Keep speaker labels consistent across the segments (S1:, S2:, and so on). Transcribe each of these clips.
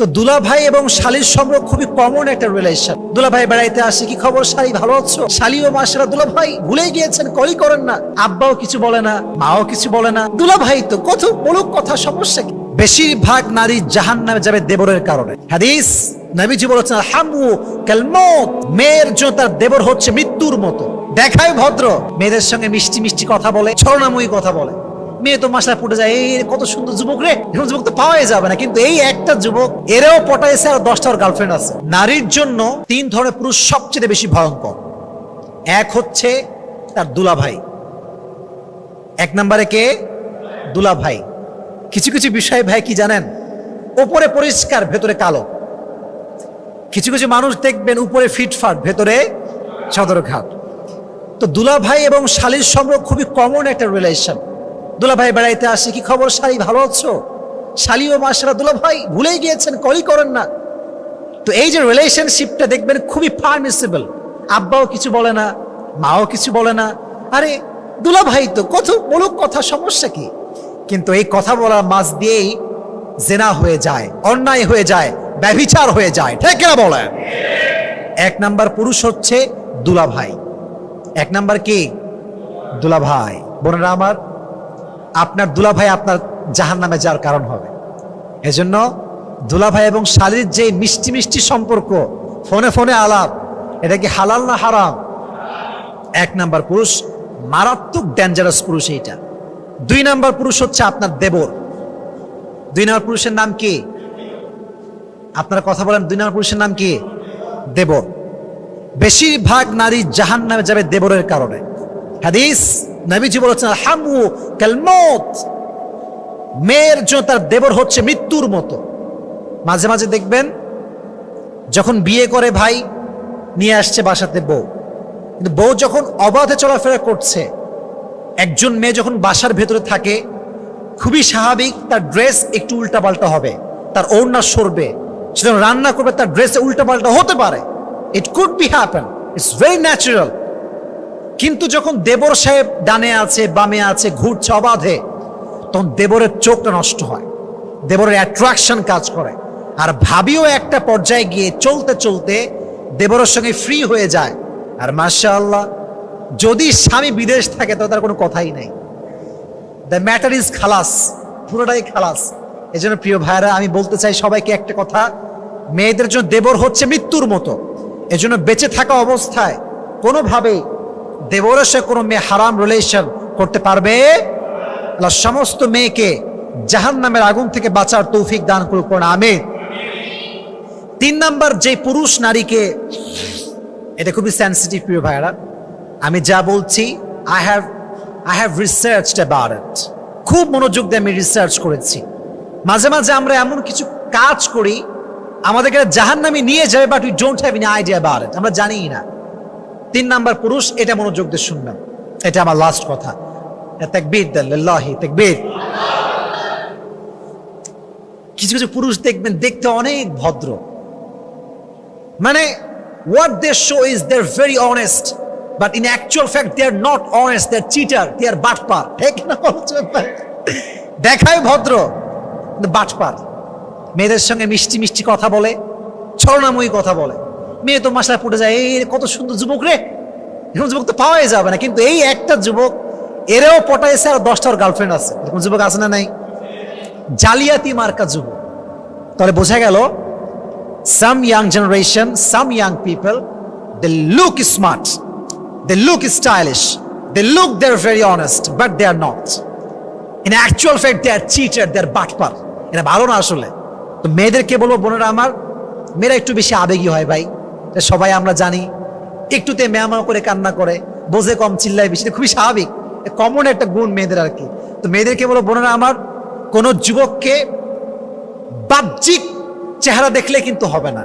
S1: তো দুলা ভাই এবং শালির সম্পর্ক খুবই কমন একটা রিলেশন দুলা ভাই বেড়াইতে আসে, কি খবর শালি? ভালো আছো? শালিও মাসেরা দুলা ভাই ভুলে গিয়েছেন, কলই করেন না। আব্বাও কিছু বলে না, মাও কিছু বলে না। দুলা ভাই তো কত বলুক কথা, সমস্যা কি? বেশিরভাগ নারী জাহান নামে যাবে দেবরের কারণে। হাদিস, নবীজি বলেছেন হামু কালমত মেয়ের জন্য তার দেবর হচ্ছে মৃত্যুর মতো। দেখায় ভদ্র, মেয়েদের সঙ্গে মিষ্টি মিষ্টি কথা বলে, ছলনাময়ী কথা বলে। মেয়ে তো মাসলা ফুটে যায়। এই কত সুন্দর যুবক রে। এরকম যুবক তো পাওয়াই যাবে না। কিন্তু এই একটা যুবক, এরাও পটাইছে আর দশটার গার্লফ্রেন্ড আছে। নারীর জন্য তিন ধরনের পুরুষ সবচেয়ে বেশি ভয়ঙ্কর। এক হচ্ছে তার দুলা ভাই এক নম্বরে কে? দুলা ভাই কিছু কিছু বিষয় ভাই কি জানেন? ওপরে পরিষ্কার, ভেতরে কালো। কিছু কিছু মানুষ দেখবেন উপরে ফিটফাট, ভেতরে সদরঘাট তো দুলা ভাই এবং শালির সম্পর্ক খুবই কমন একটা রিলেশন দুলা ভাই বেড়াইতে আসে, কি খবর? শালি, ভালো আছো? শালিও মাসেরা দুলা ভাই ভুলেই গিয়েছেন, কলই করেন না। তো এই যে রিলেশনশিপটা দেখবেন খুবই পারমিসিবল আব্বাও কিছু বলে না, মাও কিছু বলে না। আরে দুলা ভাই তো কত বলুক কথা, সমস্যা কি? কিন্তু এই কথা বলার মাঝ দিয়েই জেনা হয়ে যায়, অন্যায় হয়ে যায়, ব্যভিচার হয়ে যায়, ঠিক কিনা বলেন? এক নাম্বার পুরুষ হচ্ছে দুলা ভাই এক নাম্বার কি? দুলা ভাই বোনেরা আমার আপনার দুলা ভাই আপনার জাহান নামে যাওয়ার কারণ হবে। এজন্য দুলা ভাই এবং শালীর যে মিষ্টি মিষ্টি সম্পর্ক, ফোনে ফোনে আলাপ, এটা কি হালাল না হারাম? এক নাম্বার পুরুষ, মারাত্মক ডেঞ্জারাস পুরুষ এইটা। দুই নাম্বার পুরুষ হচ্ছে আপনার দেবর। দুই নাম্বার পুরুষের নাম কি? আপনারা কথা বলেন, দুই নাম্বার পুরুষের নাম কি? দেবর। বেশিরভাগ নারী জাহান নামে যাবে দেবরের কারণে। হাদিস নবীজি বলেছেন হামু কালমত। মেয়ের জন্য তার দেবর হচ্ছে মৃত্যুর মতো। মাঝে মাঝে দেখবেন, যখন বিয়ে করে ভাই, নিয়ে আসছে বাসাতে বউ। কিন্তু বউ যখন অবাধে চলাফেরা করছে, একজন মেয়ে যখন বাসার ভেতরে থাকে, খুবই স্বাভাবিক তার ড্রেস একটু উল্টাপাল্টা হবে, তার ওড়না সরবে। সেটা রান্না করবে, তার ড্রেসে উল্টাপাল্টা হতে পারে। It could be happen it's very natural কিন্তু যখন দেবর সাহেব ডানে আছে, বামে আছে, ঘুরছে অবাধে, তখন দেবরের চোখটা নষ্ট হয়। দেবরের অ্যাট্রাকশন কাজ করে। আর ভাবিও একটা পর্যায়ে গিয়ে চলতে চলতে দেবরের সঙ্গে ফ্রি হয়ে যায়। আর মাশা আল্লাহ যদি স্বামী বিদেশ থাকে তো তার কোনো কথাই নেই। দ্য ম্যাটার ইজ খালাস, পুরোটাই খালাস। এই জন্য প্রিয় ভাইরা আমি বলতে চাই সবাইকে একটা কথা। মেয়েদের জন্য দেবর হচ্ছে মৃত্যুর মতো। এজন্য বেঁচে থাকা অবস্থায় কোনোভাবেই দেবরের সাথে কোনো মেয়ে হারাম রিলেশন করতে পারবে? আল্লাহ সমস্ত মেয়েকে জাহান নামের আগুন থেকে বাঁচার তৌফিক দান করুক আমি তিন নাম্বার, যে পুরুষ নারীকে, এটা খুবই সেন্সিটিভ প্রিয় ভাইরা আমি যা বলছি I have I have research about খুব মনোযোগ দিয়ে আমি রিসার্চ করেছি। মাঝে মাঝে আমরা এমন কিছু কাজ করি, আমাদেরকে জাহান নামে নিয়ে যাবে but we don't have any idea about it আমরা জানিই না। তিন নাম্বার পুরুষ, এটা মনোযোগ দিয়ে শুনবেন। এটা আমার লাস্ট কথা। কিছু কিছু পুরুষ দেখবেন, দেখতে অনেক ভদ্র। মানে what they show is they're very honest, but in actual fact they are not honest, they're cheater they are বাটপার। ঠিক না দেখায় ভদ্র বাটপার। মেয়েদের সঙ্গে মিষ্টি মিষ্টি কথা বলে, ছলনাময়ী কথা বলে। মেয়ে তো মাসলা ফুটে যায় এই কত সুন্দর যুবক রে। এরকম যুবক তো পাওয়াই যাবে না কিন্তু এই একটা যুবক এরেও পটাইছে আর দশটার গার্লফ্রেন্ড আছে। এরকম যুবক আছে না নাই? জালিয়াতি মার্কা যুবক। তাহলে বোঝা গেল some young generation, some young they look look smart, they look stylish, they look they're very honest, but they are not. In actual fact, they are cheated, they are বাটপার। এটা ভালো না আসলে। তো মেয়েদেরকে বলব বোনেরা আমার মেয়েরা একটু বেশি আবেগী হয় ভাই। সবাই আমরা জানি, একটুতে মেয়ামা করে কান্না করে, বোঝে কম, চিল্লায় বেশি। খুবই স্বাভাবিক। কমন একটা গুণ মেয়েদের আর কি। তো মেয়েদেরকে বলব বোনেরা আমার, কোন যুবককে বাহ্যিক চেহারা দেখলে কিন্তু হবে না।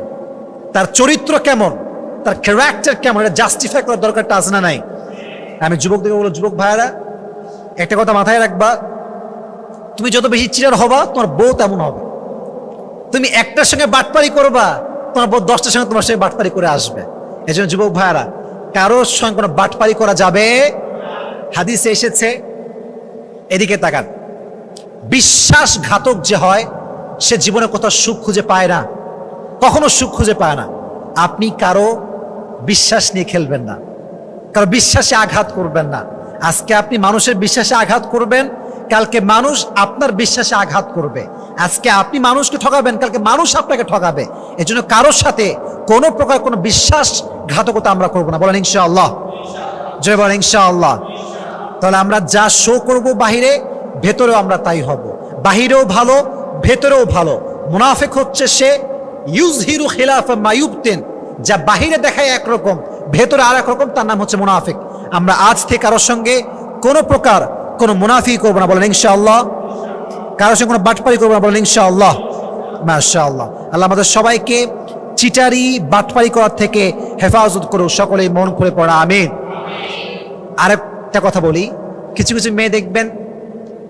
S1: তার চরিত্র কেমন? তার ক্যারেক্টার কেমন? এটা জাস্টিফাই করার দরকারটা আছে না নাই? আমি যুবকদেরকে বলো, যুবক ভাইয়ারা, একটা কথা মাথায় রাখবা। তুমি যত বেশি চিরার হবা, তোমার বউ তেমন হবে। তুমি একটার সঙ্গে বাটপারি করবা। তোমার দশটার সঙ্গে তোমার সঙ্গে বাটপারি করে আসবে। এই জন্য যুবক ভাইয়ারা, কারোর সঙ্গে কোনো বাটপারি করা যাবে? হাদিসে এসেছে, এদিকে তাকান। বিশ্বাসঘাতক যে হয়, সে জীবনে কোথাও সুখ খুঁজে পায় না। কখনো সুখ খুঁজে পায় না। আপনি কারও বিশ্বাস নিয়ে খেলবেন না। কারও বিশ্বাসে আঘাত করবেন না। আজকে আপনি মানুষের বিশ্বাসে আঘাত করবেন, কালকে মানুষ আপনার বিশ্বাসে আঘাত করবে। আজকে আপনি মানুষকে ঠকাবেন, কালকে মানুষ আপনাকে ঠকাবে। এজন্য কারোর সাথে কোনো প্রকার কোনো বিশ্বাস ঘাতকতা আমরা করব না। বলেন ইনশাআল্লাহ। জয় বলেন ইনশাআল্লাহ। তাহলে আমরা যা শো করব বাহিরে, ভেতরেও আমরা তাই হব। বাহিরেও ভালো, ভেতরেও ভালো। মুনাফেক হচ্ছে সে ইউজ হিরু খিলাফ মায়ুবতেন যা বাহিরে দেখায় একরকম, ভেতরে আর এক রকম তার নাম হচ্ছে মুনাফেক। আমরা আজ থেকে কারোর সঙ্গে কোনো প্রকার কোনো মুনাফি করব না। বলেন ইনশাআল্লাহ। কারোর সঙ্গে কোনো বাটপারি করব না। বলেন ইনশাআল্লাহ। মাশাআল্লাহ। আল্লাহ আমাদের সবাইকে চিটারি, বাটপারি করার থেকে হেফাজত করুক, সকলেই মন করে পড়া, আমিন। আরেকটা কথা বলি, কিছু কিছু মেয়ে দেখবেন,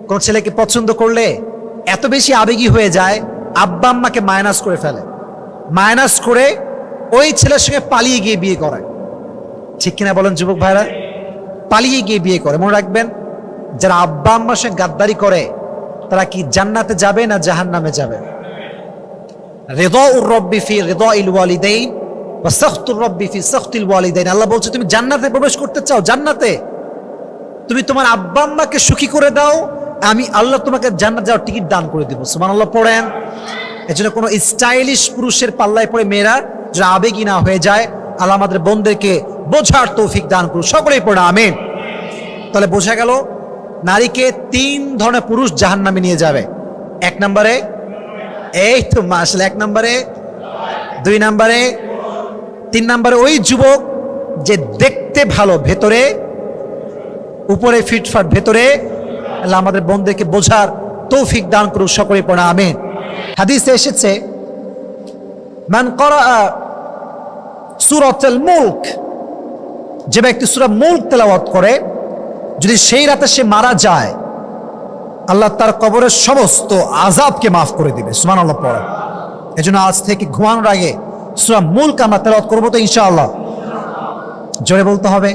S1: কোন ছেলেকে পছন্দ করলে এত বেশি আবেগী হয়ে যায়, আব্বা আম্মাকে মাইনাস করে ফেলে। মাইনাস করে ওই ছেলের সঙ্গে পালিয়ে গিয়ে বিয়ে করে। ঠিক কিনা বলেন যুবক ভাইরা? পালিয়ে গিয়ে বিয়ে করে। মনে রাখবেন, যারা আব্বা আম্মার সঙ্গে গাদ্দারি করে, তারা কি জান্নাতে যাবে না জাহান নামে যাবে? রেদ উর রব্বি ফি রেদ ইল ওয়ালিদাইন বা সখতুর রব্বি ফি সখতিল ওয়ালিদাইন। আল্লাহ বলছে, তুমি জান্নাতে প্রবেশ করতে চাও? জান্নাতে? তুমি তোমার আব্বা আম্মাকে সুখী করে দাও, আমি আল্লাহ তোমাকে জান্নাত যাওয়ার টিকিট দান করে দিব। সুমান আল্লাহ পড়েন। এজন্য কোনো স্টাইলিশ পুরুষের পাল্লায় পড়ে মেয়েরা যারা আবেগী না হয়ে যায়, আল্লাহ আমাদের বোনদেরকে বোঝার তৌফিক দান করুন। সকলেই পড়ে, আমিন। তাহলে বোঝা গেল, নারীকে তিন ধরনের পুরুষ জাহান নামে নিয়ে যাবে। এক নম্বরে এই তো আসলে এক নম্বরে, দুই নম্বরে, তিন নম্বরে ওই যুবক যে দেখতে ভালো ভেতরে, উপরে ফিটফাট ভেতরে, আল্লাহ আমাদের বোনদেরকে বোঝার তৌফিক দান করুক সকলে পড়া আমি হাদিসে এসেছে, মান করা সুরতুল মুলক যে ব্যক্তি সুরা মুলক তেলাওয়াত করে, যদি সেই রাতে সে মারা যায় আল্লাহ তার কবরের সমস্ত আজাবকে মাফ করে দিবে সুমান আল্লাহ পড়ে। এই জন্য আজ থেকে ঘুমানোর আগে সুরা মুলক আমরা তেলাওয়াত করব তো ইনশাআল্লাহ। জোরে বলতে হবে?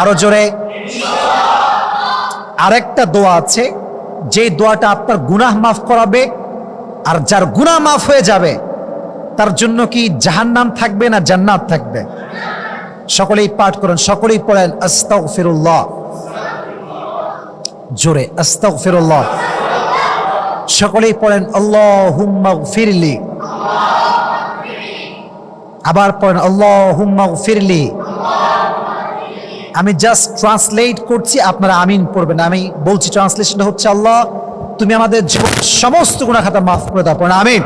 S1: আরও জোরে? আরেকটা দোয়া আছে, যে দোয়াটা আপনার গুনাহ মাফ করাবে, আর যার গুনাহ মাফ হয়ে যাবে, তার জন্য কি জাহান্নাম থাকবে না জান্নাত থাকবে? সকলেই পাঠ করেন, সকলেই পড়েন, আস্তাগফিরুল্লাহ। জোরে, আস্তাগফিরুল্লাহ। সকলেই পড়েন, আল্লাহুম্মা ফিরলি আবার পড়েন, আল্লাহুম্মা ফিরলি আমি জাস্ট ট্রান্সলেট করছি, আপনারা আমিন পড়বেন। আমি বলছি ট্রান্সলেশনটা হচ্ছে, আল্লাহ, তুমি আমাদের সমস্ত গুণাখাতা মাফ করে দাও। পড়েন, আমিন।